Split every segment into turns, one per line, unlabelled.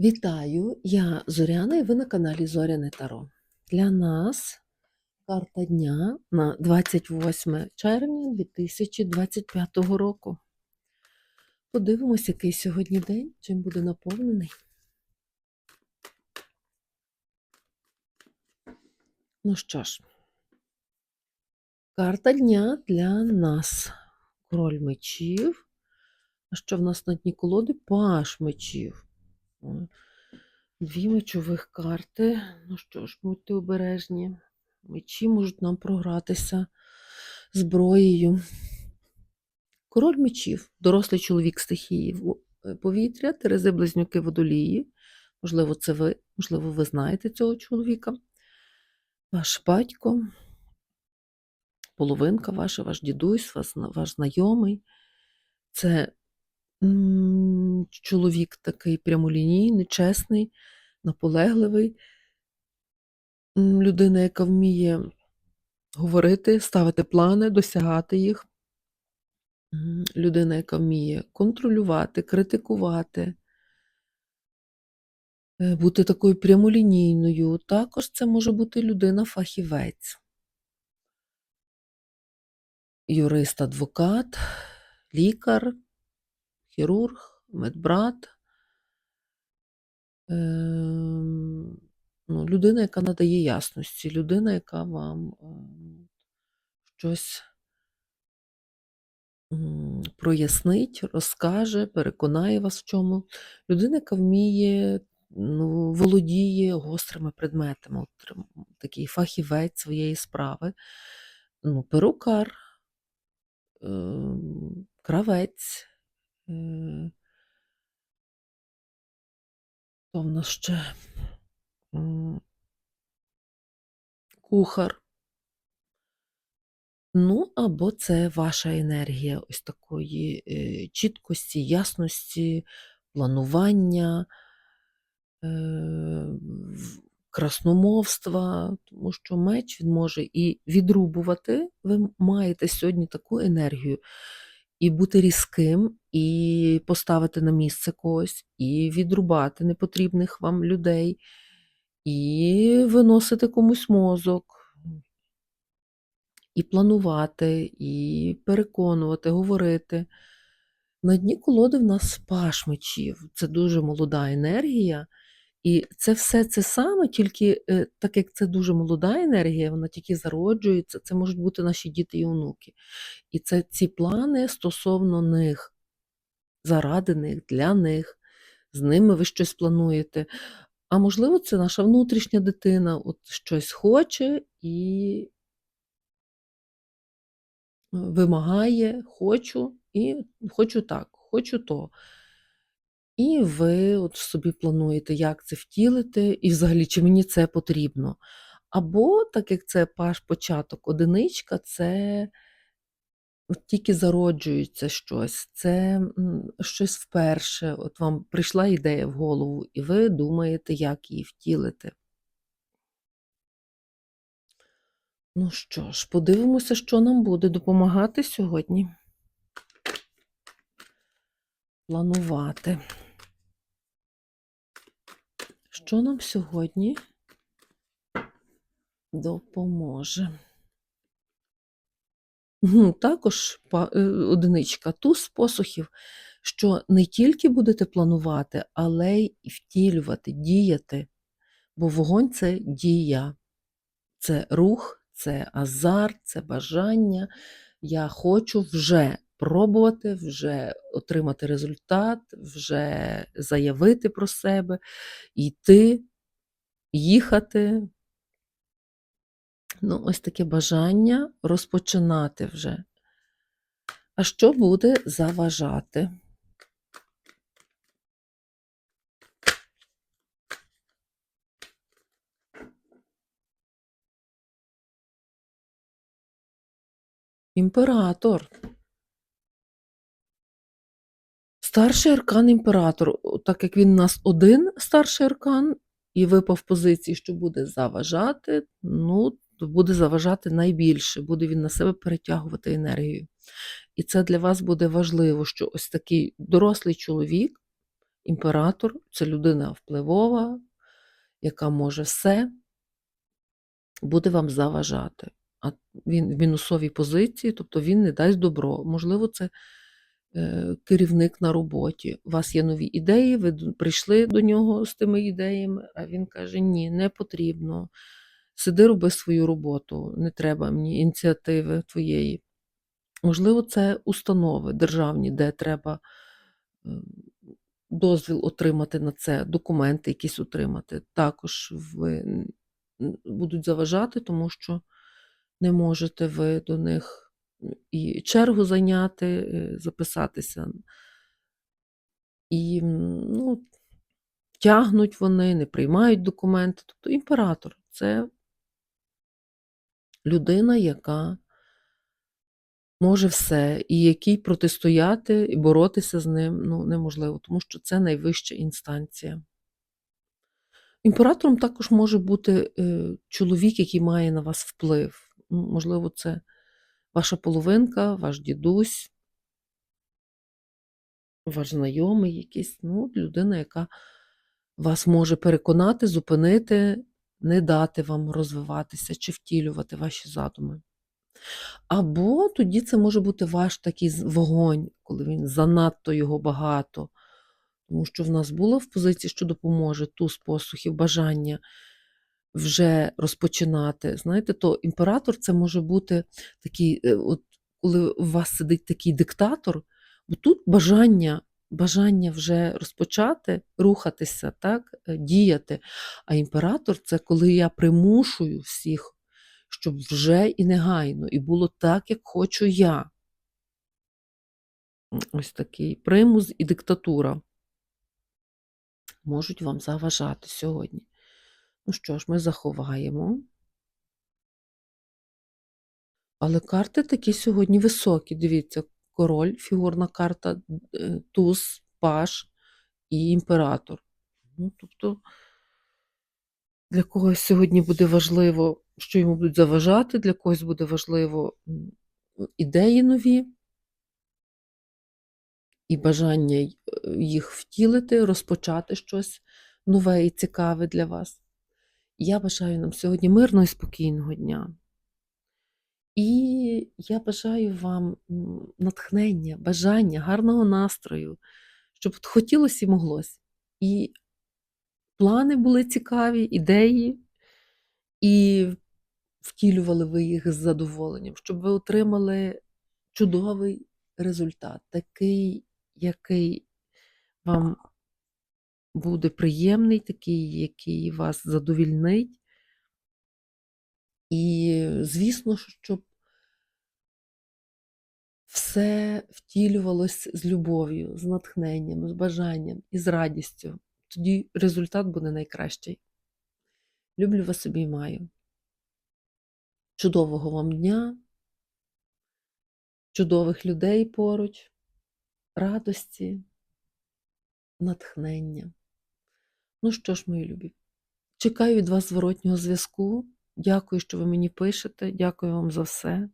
Вітаю, я Зоряна і ви на каналі Зоряне Таро. Для нас карта дня на 28 червня 2025 року. Подивимось, який сьогодні день, чим буде наповнений. Ну що ж, карта дня для нас. Король мечів. А що в нас на дні колоди? Паш мечів. Дві мечових карти. Ну що ж, будьте обережні. Мечі можуть нам програтися зброєю. Король мечів, дорослий чоловік стихії е, повітря, Терези близнюки водолії. Можливо, це ви, можливо, ви знаєте цього чоловіка. Ваш батько, половинка ваша, ваш дідусь, ваш, знайомий. Це чоловік такий прямолінійний, чесний, наполегливий. Людина, яка вміє говорити, ставити плани, досягати їх. Людина, яка вміє контролювати, критикувати, е, бути такою прямолінійною. Також це може бути людина-фахівець, юрист, адвокат, лікар, хірург, медбрат. Ем, ну, людина, яка надає ясності, людина, яка вам ем, щось прояснить, розкаже, переконає вас в чому. Людина, яка вміє, ну, володіє гострими предметами, такий фахівець своєї справи. Ну, перукар, ем, кравець. Хто в нас ще? Кухар. Ну, або це ваша енергія ось такої е, чіткості, ясності, планування, е, красномовства, тому що меч він може і відрубувати. Ви маєте сьогодні таку енергію, і бути різким, і поставити на місце когось, і відрубати непотрібних вам людей, і виносити комусь мозок і планувати, і переконувати, говорити. На дні колоди в нас паш мечів. Це дуже молода енергія. І це все це саме, тільки е, так як це дуже молода енергія, вона тільки зароджується, це можуть бути наші діти і онуки. І це ці плани стосовно них, заради них, для них, з ними ви щось плануєте. А можливо, це наша внутрішня дитина, от щось хоче і вимагає, хочу, і хочу так, хочу то. І ви от собі плануєте, як це втілити, і взагалі, чи мені це потрібно. Або, так як це паш початок, одиничка, це от тільки зароджується щось, це щось вперше. От вам прийшла ідея в голову, і ви думаєте, як її втілити. Ну що ж, подивимося, що нам буде допомагати сьогодні. Планувати. Що нам сьогодні допоможе? Також е, одиничка туз посухів, що не тільки будете планувати, але й втілювати, діяти. Бо вогонь це дія, це рух, це азарт, це бажання. Я хочу вже пробувати, вже отримати результат, вже заявити про себе, йти, їхати. Ну, ось таке бажання розпочинати вже. А що буде заважати? Імператор. Старший аркан імператор. Так як він у нас один старший аркан, і випав в позиції, що буде заважати, ну, то буде заважати найбільше, буде він на себе перетягувати енергію. І це для вас буде важливо, що ось такий дорослий чоловік, Імператор це людина впливова, яка може все, буде вам заважати. А він в мінусовій позиції, тобто він не дасть добро. Можливо, це керівник на роботі. У вас є нові ідеї, ви прийшли до нього з тими ідеями, а він каже: ні, не потрібно. Сиди, роби свою роботу, не треба мені ініціативи твоєї. Можливо, це установи державні, де треба е, дозвіл отримати на це, документи якісь отримати. Також ви будуть заважати, тому що не можете ви до них і чергу зайняти, е, записатися. І ну, тягнуть вони, не приймають документи. Тобто імператор це людина, яка може все, і якій протистояти і боротися з ним ну, неможливо, тому що це найвища інстанція. Імператором також може бути е, чоловік, який має на вас вплив. Можливо, це ваша половинка, ваш дідусь, ваш знайомий якийсь, ну, людина, яка вас може переконати, зупинити, не дати вам розвиватися чи втілювати ваші задуми. Або тоді це може бути ваш такий вогонь, коли він занадто його багато. Тому що в нас було в позиції, що допоможе туз посухів, бажання вже розпочинати. Знаєте, то імператор це може бути такий, е, от коли у вас сидить такий диктатор, бо тут бажання, бажання вже розпочати, рухатися, так, е, діяти. А імператор це коли я примушую всіх, щоб вже і негайно, і було так, як хочу я. Ось такий примус і диктатура можуть вам заважати сьогодні. Ну що ж, ми заховаємо. Але карти такі сьогодні високі. Дивіться, король, фігурна карта, е, туз, паш і імператор. Ну, тобто, для когось сьогодні буде важливо, що йому будуть заважати, для когось буде важливо ідеї нові і бажання е, їх втілити, розпочати щось нове і цікаве для вас. Я бажаю нам сьогодні мирного і спокійного дня. І я бажаю вам натхнення, бажання, гарного настрою, щоб от хотілося і моглося. І плани були цікаві, ідеї, і втілювали ви їх з задоволенням, щоб ви отримали чудовий результат, такий, який вам буде приємний, такий, який вас задовільнить. І, звісно, щоб все втілювалось з любов'ю, з натхненням, з бажанням і з радістю. Тоді результат буде найкращий. Люблю вас обіймаю. Чудового вам дня, чудових людей поруч, радості, натхнення. Ну що ж, мої любі, чекаю від вас зворотнього зв'язку. Дякую, що ви мені пишете. Дякую вам за все.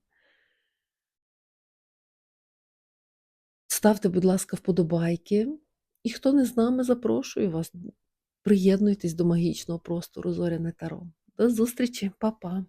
Ставте, будь ласка, вподобайки. І хто не з нами, запрошую вас. Приєднуйтесь до магічного простору Зоряне Таро. До зустрічі, Па-па!